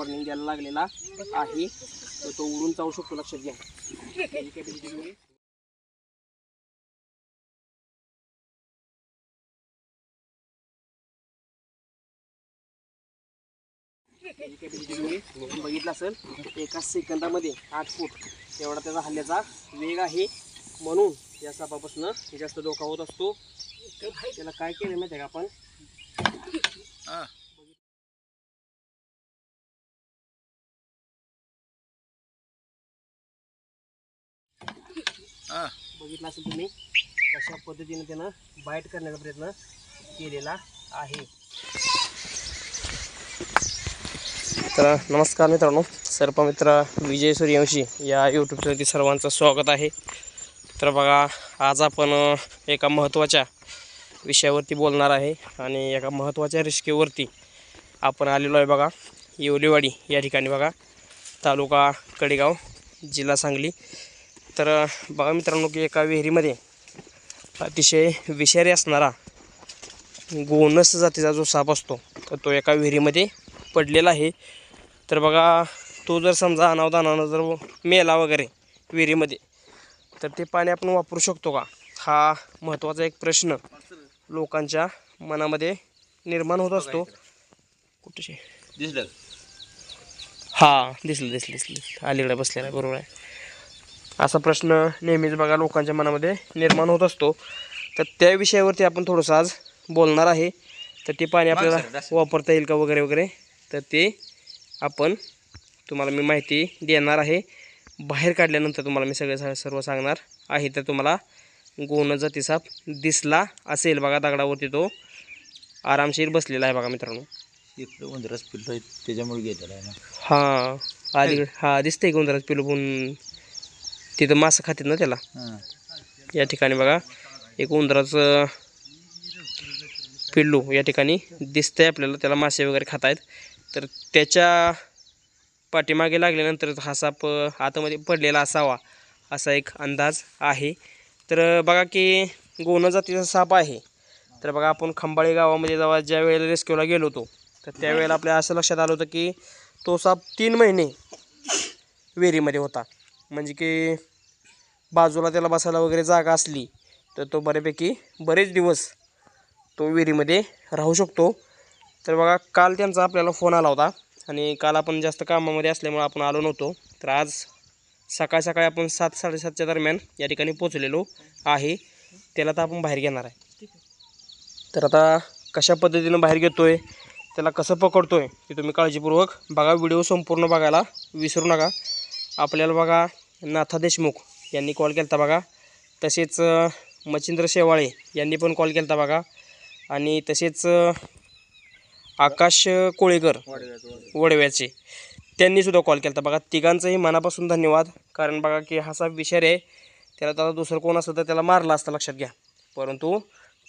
Warning द्यायला लागलेला आहे. तर तो उडून जाऊ शकतो लक्षात घ्या. बघितलं असेल एका सेकंदामध्ये आठ फूट. एवढा त्याचा हल्ल्याचा वेग आहे. म्हणून या सापापासून जास्त धोका होत असतो. त्याला काय केलं माहिती आहे का आपण? बघितलं असेल तुम्ही कशा पद्धतीने त्यानं बाईट करण्याचा प्रयत्न केलेला आहे. तर नमस्कार मित्रांनो. सर्पमित्र विजय सूर्यवंशी या यूट्यूब चॅनलची सर्वांचं स्वागत आहे. तर बघा आज आपण एका महत्त्वाच्या विषयावरती बोलणार आहे आणि एका महत्त्वाच्या रिस्कीवरती आपण आलेलो आहे बघा. येवलेवाडी या ठिकाणी बघा. तालुका कडेगाव जिल्हा सांगली. तर बघा मित्रांनो की एका विहिरीमध्ये अतिशय विषारी असणारा गोनस जातीचा जो साप असतो तर तो एका विहिरीमध्ये पडलेला आहे. तर बघा तो जर समजा अनावधानानं जर मेला वगैरे विहिरीमध्ये तर ते पाणी आपण वापरू शकतो का? हा महत्त्वाचा एक प्रश्न लोकांच्या मनामध्ये निर्माण होत असतो. कुठे दिसलं. हा दिसलं दिसलं दिसलं दिसलं. अलीकडे बसलेला आहे बरोबर आहे. असा प्रश्न नेहमीच बघा लोकांच्या मनामध्ये निर्माण होत असतो. तर त्या विषयावरती आपण थोडंसं आज बोलणार आहे. तर ते पाणी आपल्याला वापरता येईल का वगैरे वगैरे? तर ते आपण तुम्हाला मी माहिती देणार आहे. बाहेर काढल्यानंतर तुम्हाला मी सगळं सा- सर्व सांगणार आहे. तर तुम्हाला गोन जाती साप दिसला असेल बघा दगडावरती तो. आरामशीर बसलेला आहे बघा मित्रांनो. इकडं उंदरच पिल्लो त्याच्यामुळे गेलेला आहे ना. हां अलीकडे हा दिसतंय गोंधळात पिलू पण? तिथं मासं खातात ना त्याला? या ठिकाणी बघा एक उंदराचं पिल्लू या ठिकाणी दिसतंय आपल्याला. त्याला मासे वगैरे खात आहेत तर त्याच्या पाठीमागे लागल्यानंतर हा साप आतमध्ये पडलेला असावा असा एक अंदाज आहे. तर बघा की गोन जातीचा साप आहे. तर बघा आपण खंबाळे गावामध्ये जेव्हा ज्या वेळेला रेस्क्यूला गेलो होतो तर त्यावेळेला आपल्या असं लक्षात आलं होतं की तो साप तीन महिने विहिरीमध्ये होता. म्हणजे की बाजूला त्याला बसायला वगैरे जागा असली तर तो बऱ्यापैकी बरेच दिवस तो विहिरीमध्ये राहू शकतो. तर बघा काल त्यांचा आपल्याला फोन आला होता आणि काल आपण जास्त कामामध्ये असल्यामुळे आपण आलो नव्हतो. तर आज सकाळ सकाळी आपण सात साडेसातच्या दरम्यान या ठिकाणी पोचलेलो आहे. त्याला तर आपण बाहेर घेणार आहे. तर आता कशा पद्धतीनं बाहेर घेतो आहे त्याला कसं पकडतो आहे ते तुम्ही काळजीपूर्वक बघा. व्हिडिओ संपूर्ण बघायला विसरू नका. आपल्याला बघा नाथा देशमुख. यांनी कॉल केला बघा. तसेच मच्छिंद्र शेवाळे यांनी पण कॉल केला बघा. आणि तसेच आकाश कोळेकर वडव्याचे त्यांनीसुद्धा कॉल केला बघा. तिघांचंही मनापासून धन्यवाद. कारण बघा की हा सा विषय आहे त्याला त्याला दुसरं कोण असतं तर त्याला मारला असतं लक्षात घ्या. परंतु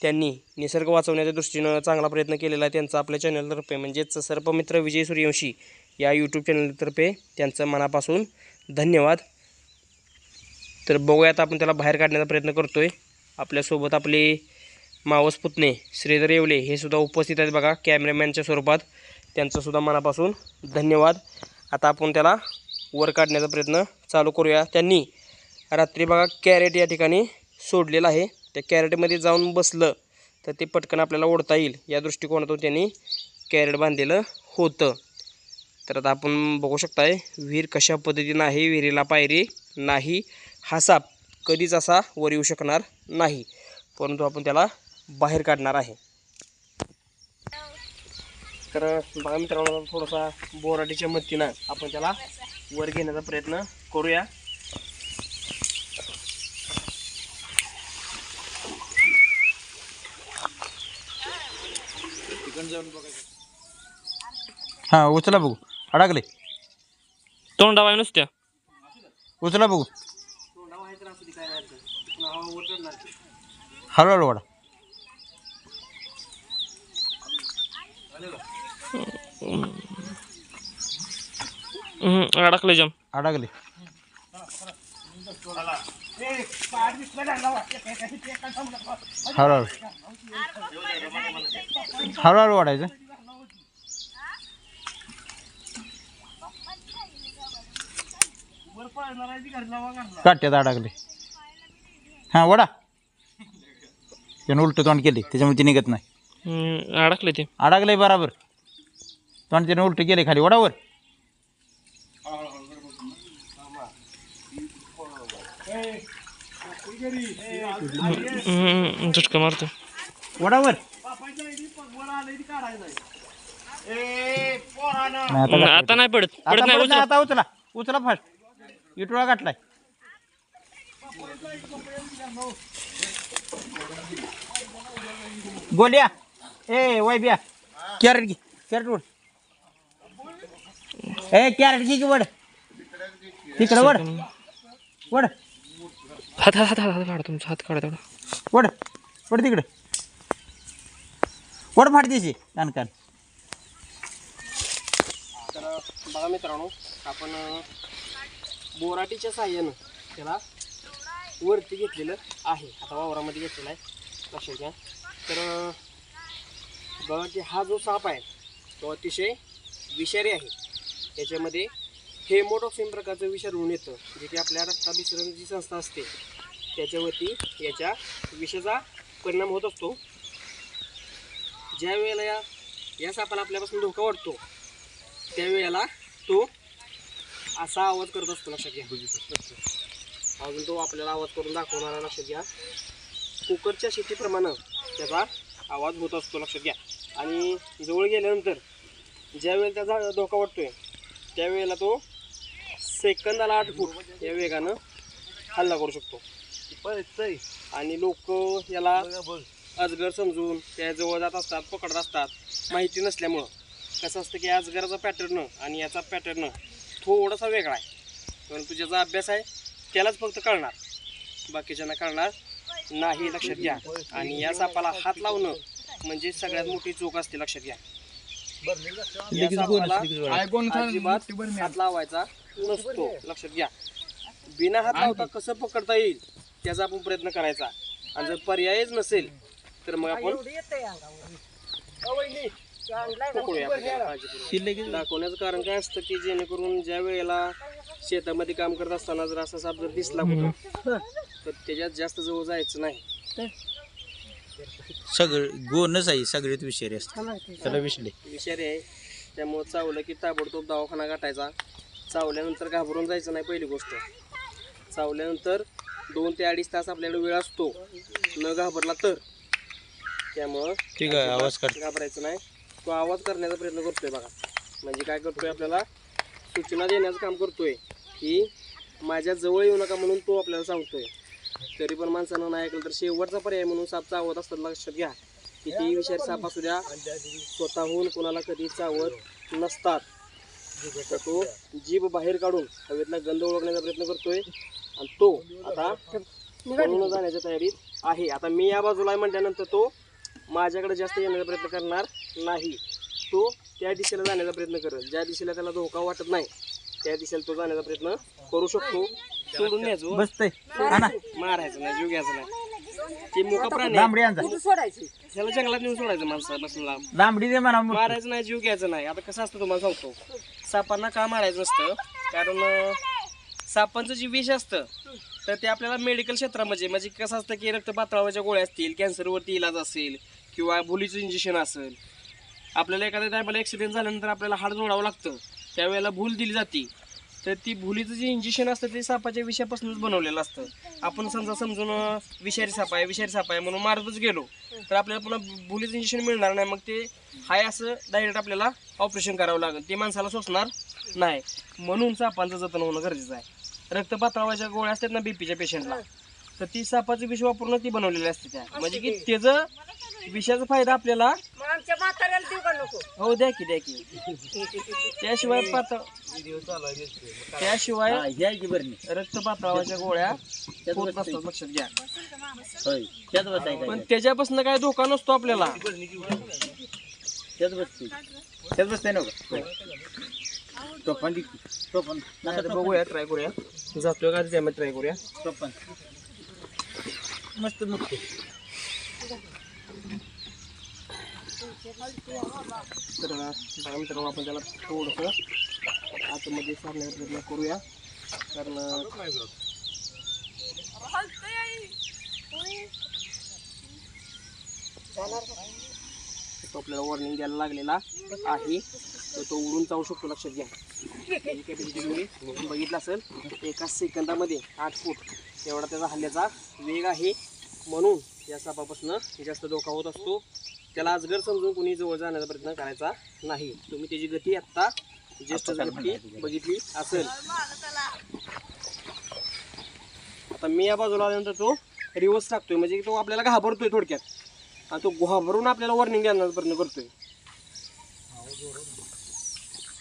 त्यांनी निसर्ग वाचवण्याच्या दृष्टीनं चांगला प्रयत्न केलेला आहे त्यांचा आपल्या चॅनलतर्फे म्हणजेच सर्पमित्र विजय सूर्यवंशी या यूट्यूब चॅनलतर्फे त्यांचं मनापासून धन्यवाद. तर बघूयात आपण त्याला बाहेर काढण्याचा प्रयत्न करतोय. आपल्यासोबत आपले मावस पुतणे श्रीधर येवले हे सुद्धा उपस्थित आहेत बघा कॅमेरामॅनच्या स्वरूपात. त्यांचंसुद्धा मनापासून धन्यवाद. आता आपण त्याला वर काढण्याचा प्रयत्न चालू करूया. त्यांनी रात्री बघा कॅरेट या ठिकाणी सोडलेलं आहे. त्या कॅरेटमध्ये जाऊन बसलं तर ते पटकन आपल्याला ओढता येईल. या दृष्टिकोनातून त्यांनी कॅरेट बांधलेलं होतं. तर आता आपण बघू शकताय विहीर कशा पद्धतीनं आहे विहिरीला पायरी नाही. हा साप कधीच असा वर येऊ शकणार नाही. परंतु आपण त्याला बाहेर काढणार आहे. तर बघा मित्रांनो थोडासा बोराटीच्या मदतीनं आपण त्याला वर घेण्याचा प्रयत्न करूया. हां उचला बघू. अडकले. तोंडा वाय नुसत्या. उचला बघू. हळूहळू वाडा अडकले जम. अडकले. हळूहळू. हळूहळू वाढायचं. काट्यात अडकले. हां वडा. त्यानं उलट तोंड केले त्याच्यामुळे ते निघत नाही. हम्म, अडकले ते. अडकलंय बराबर. तोंड त्यानं उलट केले खाली वडावर. हम्म, झटका मारतो. वडावर. नाही, आता नाही पडत आता नाही पडत नाही, उचला. आता उचला. उचला फास्ट इटुळा गाठलाय. गोल्या ए वैब्या कॅरेट घे कॅरेट वड ए कॅरेट घे की वड. तिकडं वड. वड. हात हात हात हात काढा तुमचा हात काढा तेवढा. वड. वड तिकडे. वड फाट दिशी कानकान तर बघा मित्रांनो आपण बोराटीच्या साह्यानं त्याला वरती घेतलेलं आहे. आता वावरामध्ये घेतलेला आहे. लक्षात घ्या. तर बघा की हा जो साप आहे तो अतिशय विषारी आहे. याच्यामध्ये हेमोटॉक्सिन प्रकारचं विषारून येतं जे की आपल्या रक्ताभिसरण जी संस्था असते त्याच्यावरती याच्या विषाचा परिणाम होत असतो. ज्या वेळेला या या सापाला आपल्यापासून धोका वाटतो त्यावेळेला तो असा आवाज करत असतो. लक्षात घ्या. अजून तो आपल्याला आवाज करून दाखवणारा लक्षात घ्या. कुकरच्या शेतीप्रमाणे त्याचा आवाज होत असतो लक्षात घ्या. आणि जवळ गेल्यानंतर ज्यावेळेला त्याचा धोका वाटतोय त्यावेळेला तो सेकंदाला आठ फूट या वेगानं हल्ला करू शकतो. आणि लोक याला अजगर समजून त्याजवळ जात असतात पकडत असतात माहिती नसल्यामुळं. कसं असतं की अजगराचा पॅटर्न आणि याचा पॅटर्न थोडासा वेगळा आहे. परंतु ज्याचा अभ्यास आहे त्यालाच फक्त कळणार. बाकीच्यांना कळणार नाही लक्षात घ्या. आणि या सापाला हात लावणं म्हणजे सगळ्यात मोठी चूक असते लक्षात घ्या. या सापाला अजिबात हात लावायचा नसतो लक्षात घ्या. बिना हात लावता कसं पकडता येईल त्याचा आपण प्रयत्न करायचा. आणि जर पर्यायच नसेल तर मग आपण. दाखवण्याचं कारण काय असतं की जेणेकरून ज्या वेळेला शेतामध्ये काम करत असताना जर असा साप जर दिसला कुठं तर त्याच्यात जास्त जवळ जायचं नाही. सगळं गोनच आहे सगळ्यात विषारी असतं त्याला विषले विषारी आहे. त्यामुळं चावलं की ताबडतोब दवाखाना गाठायचा. चावल्यानंतर घाबरून जायचं नाही पहिली गोष्ट. चावल्यानंतर दोन ते अडीच तास आपल्याकडे वेळ असतो. न घाबरला तर. त्यामुळं ठीक आहे आवाज काढ. घाबरायचं नाही. तो आवाज करण्याचा प्रयत्न करतोय बघा. म्हणजे काय करतोय आपल्याला? सूचना देण्याचं काम करतोय की माझ्या जवळ येऊ नका म्हणून तो आपल्याला सांगतोय. तरी पण माणसानं नाही ऐकलं तर शेवटचा पर्याय म्हणून साप चावत असतात लक्षात घ्या. किती विषय साप असू द्या स्वतःहून कोणाला कधी चावत नसतात. तर तो जीभ बाहेर काढून हवेतला गंध ओळखण्याचा प्रयत्न करतोय आणि तो आता पळून जाण्याच्या तयारीत आहे. आता मी या बाजूला म्हटल्यानंतर तो माझ्याकडे जास्त येण्याचा प्रयत्न करणार नाही. तो त्या दिशेला जाण्याचा प्रयत्न करेल. ज्या दिशेला त्याला धोका वाटत नाही त्या दिशेला तो जाण्याचा प्रयत्न करू शकतो. सोडून बसतय हा. ना मारायचं नाही जीव घ्यायचा नाही. ते मोठा प्राणी आहे. लांबडी आणजा. त्याला जंगलात नेऊन सोडायचं माणसं बसून लांब. लांबडी दे म्हणा मग. मारायचं नाही जीव घ्यायचा नाही. आता कसं असतं तुम्हाला सांगतो. सापांना का मारायचं नसतं? कारण अं, सापांचं जे विष असतं तर ते आपल्याला मेडिकल क्षेत्रामध्ये म्हणजे कसं असतं की रक्त पातळावाच्या गोळ्या असतील कॅन्सरवरती इलाज असेल किंवा भुलीचं इंजेक्शन असेल आपल्याला एखाद्या टायमाला ॲक्सिडेंट झाल्यानंतर आपल्याला हाड जोडावं लागतं. त्यावेळेला भूल दिली जाते. तर ती भुलीचं जे इंजेक्शन असतं ते सापाच्या विषापासूनच बनवलेलं असतं. आपण समजा समजून विषारी साप आहे विषारी साप आहे म्हणून मारतच गेलो. तर आपल्याला पुन्हा भुलीचं इंजेक्शन मिळणार नाही. मग ते हाय असं डायरेक्ट आपल्याला ऑपरेशन करावं लागेल. ते माणसाला सोसणार नाही. म्हणून सापांचं जतन होणं गरजेचं आहे. रक्तपातळाच्या गोळ्या असतात ना बीपीच्या पेशंटला तर ती सापाचं विष वापरून ती बनवलेली असते त्या. म्हणजे की? त्याचं विषाचा फायदा आपल्याला? आमच्या म्हाताऱ्याला देऊ का नको? हो द्या की द्या की. त्याशिवाय पातळ त्याशिवाय हा, घ्या की बरं. नाही. रक्तपातळाच्या गोळ्या होत नसतात लक्षात घ्या. होय पण काय? त्याच्यापासून काय धोका नसतो आपल्याला. त्यात बसते ना नाही आता बघूया ट्राय करूया. जातोय का त्यामध्ये ट्राय करूया? टोपण. मस्त मुक्त तर बघा मित्रांनो आपण त्याला थोडंसं आतमध्ये सारण्याचा प्रयत्न करूया. कारण तो आपल्याला वॉर्निंग द्यायला लागलेला आहे. तर तो उडून जाऊ शकतो लक्षात घ्या. तुम्ही बघितलं असेल एका सेकंदामध्ये आठ फूट. एवढा त्याचा हल्ल्याचा वेग आहे. म्हणून या सापापासून जास्त धोका होत असतो. त्याला अजगर समजून कोणी जवळ जाण्याचा प्रयत्न करायचा नाही. तुम्ही त्याची गती आत्ता ज्येष्ठ गती बघितली असेल. आता मी या बाजूला आल्यानंतर तो रिवर्स टाकतोय. म्हणजे तो आपल्याला घाबरतोय थोडक्यात. आणि तो घाबरून आपल्याला वॉर्निंग देण्याचा प्रयत्न करतोय.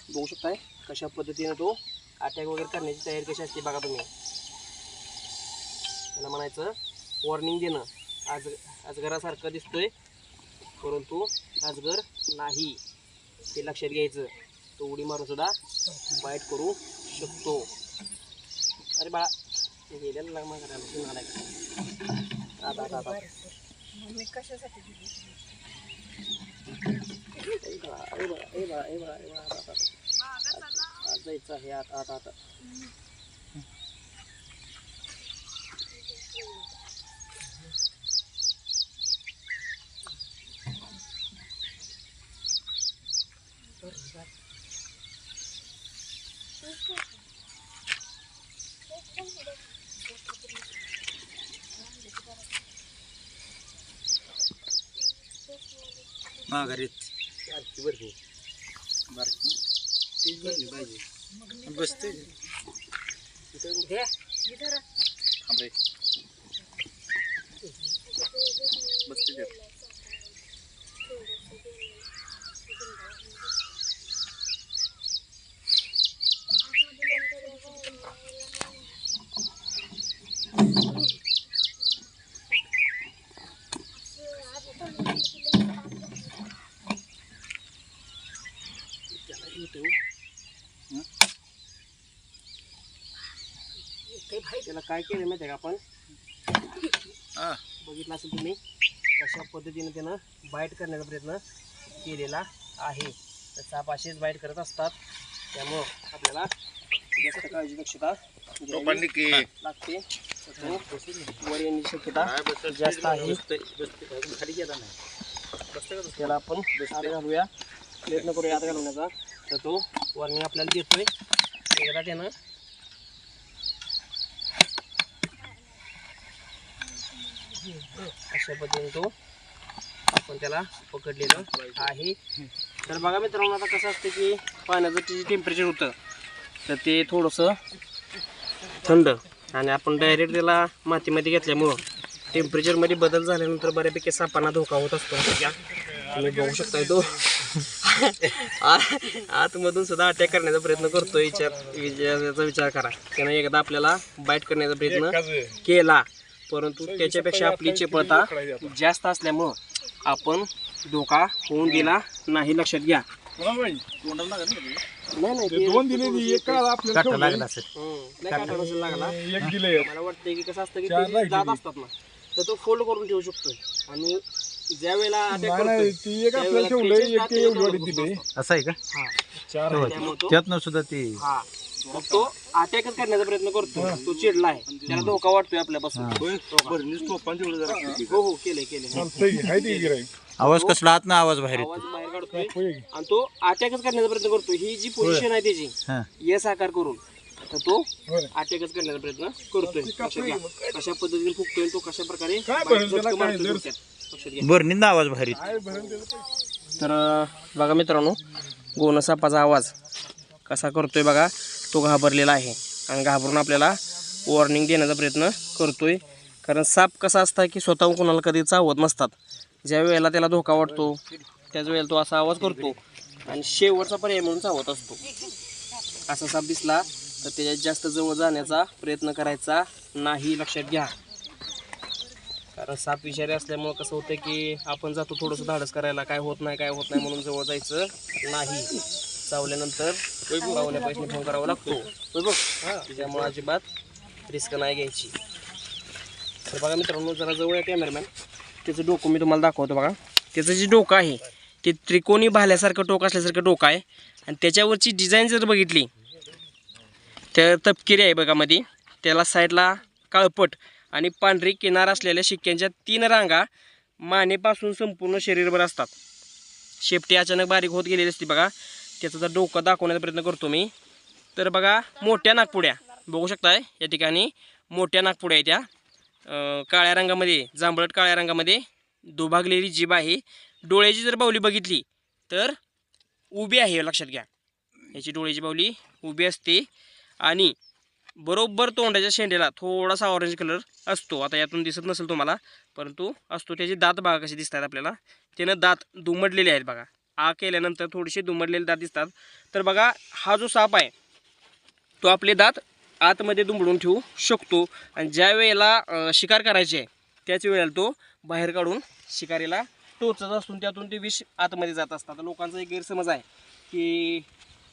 बघू शकताय कशा पद्धतीने तो अटॅक वगैरे करण्याची तयारी कशी असते बघा तुम्ही. त्याला म्हणायचं वॉर्निंग देणं. आज अजगरासारखं दिसतोय. परंतु अजगर नाही. ते लक्षात घ्यायचं. तो उडी मारून सुद्धा बाईट करू शकतो. अरे बाळा आता आता आता जायचं आहे आता आता आता. माघारीत. आणखी बरं नाही. तीच भरली पाहिजे बसते इथं बसते ते. त्याला येतो. हं? ते भाई त्याला काय केलं माहिती आहे का आपण? हा. बघितलं असेल तुम्ही कशा पद्धतीने त्यानं बाईट करण्याचा प्रयत्न केलेला आहे. तर साप असेच बाईट करत असतात. त्यामुळं आपल्याला जास्त काळजी दक्षता घ्यावी लागते. वर येण्याची शक्यता जास्त आहे. खाली गेला नाही. त्याला आपण आत घालूया. प्रयत्न करूया आत घालवण्याचा. तर तो वॉर्निंग आपल्याला देतोय. एकदा त्यानं अशा पद्धतीने तो आपण त्याला पकडलेलं आहे. तर बघा मित्रांनो आता कसं असतं की पाण्याचं जे टेम्परेचर होतं तर ते थोडंसं थंड आणि आपण डायरेक्ट त्याला मातीमध्ये घेतल्यामुळं टेम्परेचरमध्ये बदल झाल्यानंतर बऱ्यापैकी सापांना धोका होत असतो. तुम्ही बघू शकताय तो. आतमधून सुद्धा अटॅक करण्याचा प्रयत्न करतोय. विचार विचाराचा विचार करा. त्यानं एकदा आपल्याला बाईट करण्याचा प्रयत्न केला. परंतु त्याच्यापेक्षा आपली चपळता जास्त असल्यामुळं आपण धोका होऊन दिला नाही लक्षात घ्या. नाही नाही ते- दोन दिले एक काढा आपल्याला काटा लागला असेल. हम्म, नाही काटा नसेल लागला. एक दिले मला वाटतं की कसं असतं की चार ते राहिलेली. जात असतात ना तर तो फोल्ड करून ठेवू शकतोय. आणि ज्या वेळेला अटॅक करतोय ती एक आपल्याला ठेवलंय एक दिले. असं आहे का? हा त्यातनं सुद्धा ते हा. मग तो अटॅकच करण्याचा प्रयत्न करतो तो चिडला आहे. त्याला धोका वाटतोय आपल्यापासून. हो. हो गिराईक. आवाज कसला आत ना आवाज बाहेर येतो आवाज बाहेर काढतोय? आणि तो अटॅकच करण्याचा प्रयत्न करतो ही जी पोझिशन आहे त्याची हां. यस आकार करून. तर तो. अटॅकच करण्याचा प्रयत्न करतोय. लक्षात घ्या. कशा पद्धतीने फुकतोय आणि तो कशा प्रकारे बाहेर झटकं मारतोय जर-. लक्षात घ्या. बरणींना आवाज बाहेर येतो. तर अं, बघा मित्रांनो गोनसापाचा आवाज कसा करतोय बघा. तो घाबरलेला आहे. आणि घाबरून आपल्याला वॉर्निंग देण्याचा प्रयत्न करतोय. कारण साप कसा असता की स्वतःहून कोणाला कधी चावत नसतात. ज्या वेळेला त्याला धोका वाटतो त्याच वेळेला तो असा आवाज करतो. आणि शेवटचा पर्याय म्हणून चावत असतो. असा साप दिसला तर त्याच्यात जास्त जवळ जाण्याचा प्रयत्न करायचा नाही लक्षात घ्या. कारण साप विषारी असल्यामुळं कसं होतं की आपण जातो थोडंसं धाडस करायला. काय होत नाही काय होत नाही म्हणून जवळ जायचं नाही. चावल्यानंतर पाहुण्या पैसे फोन करावा लागतो. बघ त्याच्यामुळे अजिबात रिस्क नाही घ्यायची. तर बघा मित्रांनो जरा जवळ आहे कॅमेरामॅन त्याचं डोकं मी तुम्हाला दाखवतो बघा. त्याचं जे डोकं आहे ते त्रिकोणी भाल्यासारखं टोक असल्यासारखं डोकं आहे. आणि त्याच्यावरची डिझाईन जर बघितली त्या तपकिरी आहे बघा मध्ये त्याला साईडला काळपट आणि पांढरी किनार असलेल्या शिक्क्यांच्या तीन रांगा मानेपासून संपूर्ण शरीरभर असतात. शेपटी अचानक बारीक होत गेलेली असते बघा. त्याचा जर डोकं दाखवण्याचा प्रयत्न करतो मी. तर बघा मोठ्या नागपुड्या. बघू शकताय या ठिकाणी मोठ्या नागपुड्या आहेत त्या. काळ्या रंगामध्ये जांभळट काळ्या रंगामध्ये दुभागलेली जीभ आहे. डोळ्याची जर बावली बघितली तर उभी आहे लक्षात घ्या. याची डोळ्याची बावली उभी असते आणि बरोबर तोंडाच्या शेंड्याला थोडासा ऑरेंज कलर असतो. आता यातून दिसत नसेल तुम्हाला परंतु असतो. त्याचे दात बघा कसे दिसतात आपल्याला. त्यानं दात दुमडलेले आहेत बघा. आ केल्यानंतर थोडेसे दुमडलेले दात दिसतात. तर बघा हा जो साप आहे तो आपले दात आतमध्ये दुमडून ठेवू शकतो. आणि ज्या वेळेला शिकार करायची आहे त्याच वेळेला तो बाहेर काढून शिकारीला टोचत असून त्यातून ते विष आतमध्ये जात असतात. लोकांचा एक गैरसमज आहे की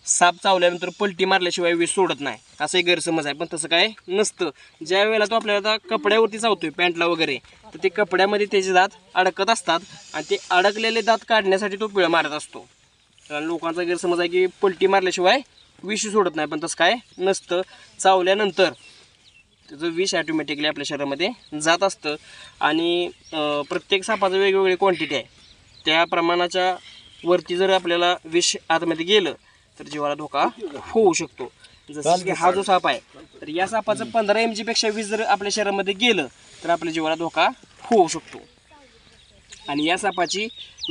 साप चावल्यानंतर पलटी मारल्याशिवाय विष सोडत नाही. असं एक गैरसमज आहे. पण तसं काय नसतं. ज्या वेळेला तो आपल्याला आता कपड्यावरती चावतोय पॅन्टला वगैरे तर ते कपड्यामध्ये त्याचे दात अडकत असतात आणि ते अडकलेले दात काढण्यासाठी तो पिळ मारत असतो. कारण लोकांचा गैरसमज आहे की पलटी मारल्याशिवाय विष सोडत नाही. पण तसं काय नसतं. चावल्यानंतर त्याचं विष ॲटोमॅटिकली आपल्या शरीरामध्ये जात असतं. आणि प्रत्येक सापाचं वेगवेगळी क्वांटिटी आहे. त्या प्रमाणाच्या वरती जर आपल्याला विष आतमध्ये गेलं तर जीवाला धोका होऊ शकतो. जसं की हा जो साप आहे तर या सापाचं पंधरा एमपेक्षा वीस जर आपल्या शरीरामध्ये गेलं तर आपल्या जीवाला धोका होऊ शकतो. आणि या सापाची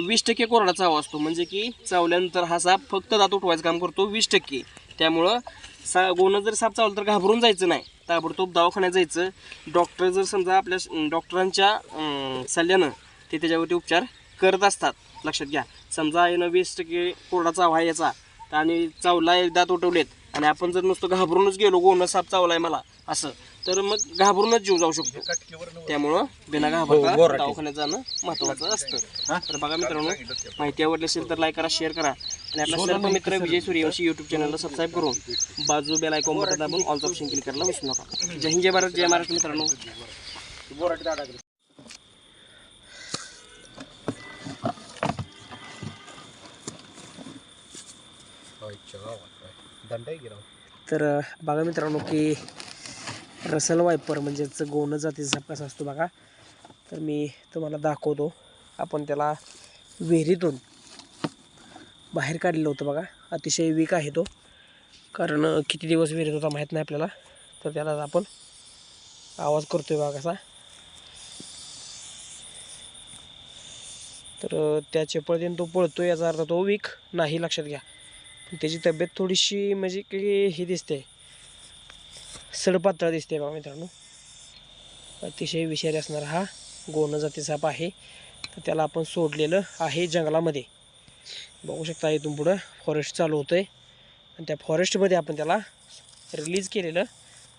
वीस टक्के कोरडा चाव असतो. म्हणजे की चावल्यानंतर हा साप फक्त दात उठवायचं काम करतो वीस टक्के. त्यामुळं सा गोनं जर साप चावलं तर घाबरून जायचं नाही. ताबडतोब दवाखान्यात जायचं. डॉक्टर जर समजा आपल्या डॉक्टरांच्या सल्ल्यानं ते त्याच्यावरती उपचार करत असतात. लक्षात घ्या. समजा यानं वीस टक्के कोरडा चाव आहे याचा. आणि चावला एक दात उठवलेत. आणि आपण जर नुसतं घाबरूनच गेलो गोनं साप चावलाय मला असं तर मग घाबरूनच जीव जाऊ शकतो. त्यामुळं बिना घाबरता दवाखान्यात जाणं महत्वाचं असतं. तर बघा मित्रांनो माहिती आवडली असेल तर लाईक करा शेअर करा. आणि आपला सर्व मित्र विजय सूर्यवंशी युट्यूब चॅनलला सबस्क्राईब करून बाजू बेल आयकॉन बटन दाबून ऑल ऑप्शन क्लिक करायला विसरू नका. जय हिंद जय भारत जय महाराष्ट्र मित्रांनो. तर बघा मित्रांनो की रसल वायपर म्हणजेच गोणं जातीचा कसा असतो बघा. तर मी तुम्हाला दाखवतो. आपण त्याला विहिरीतून बाहेर काढलेलं होतं बघा. अतिशय वीक आहे तो. कारण किती दिवस विहिरीत होता माहीत नाही आपल्याला. तर त्याला आपण आवाज करतोय बघा कसा. तर त्या त्याच्या पळतीने तो पळतो याचा अर्थ तो वीक. नाही लक्षात घ्या. त्याची तब्येत थोडीशी म्हणजे की हे दिसते सडपातळ दिसते बघा मित्रांनो. अतिशय विषारी असणारा हा गोण जाती साप आहे. तर त्याला आपण सोडलेलं आहे जंगलामध्ये. बघू शकता इथून पुढं फॉरेस्ट चालू होतं आहे आणि त्या फॉरेस्टमध्ये आपण त्याला रिलीज केलेलं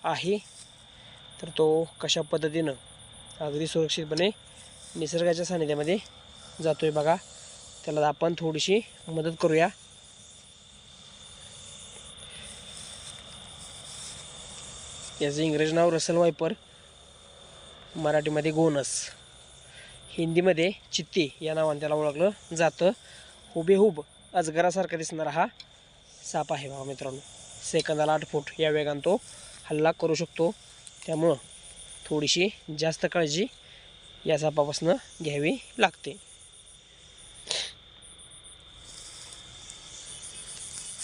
आहे. तर तो कशा पद्धतीनं अगदी सुरक्षितपणे निसर्गाच्या सानिध्यामध्ये जातो आहे बघा. त्याला आपण थोडीशी मदत करूया. याचं इंग्रजी नाव रसल वायपर. मराठीमध्ये गोनस. हिंदीमध्ये चित्ती या नावाने त्याला ओळखलं जातं. हुबेहूब अजगरासारखा दिसणारा हा साप आहे बघा मित्रांनो. सेकंदाला आठ फूट या वेगानं तो हल्ला करू शकतो. त्यामुळं थोडीशी जास्त काळजी या सापापासून घ्यावी लागते.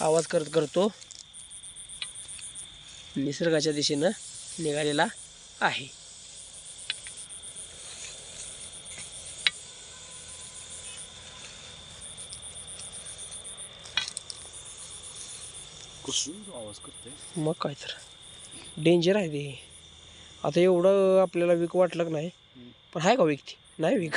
आवाज करत करतो निसर्गाच्या दिशेनं निघालेला आहे. मग काय तर. डेंजर आहे ते. आता एवढं आपल्याला वीक वाटलं नाही पण आहे का वीक ती? नाही वीक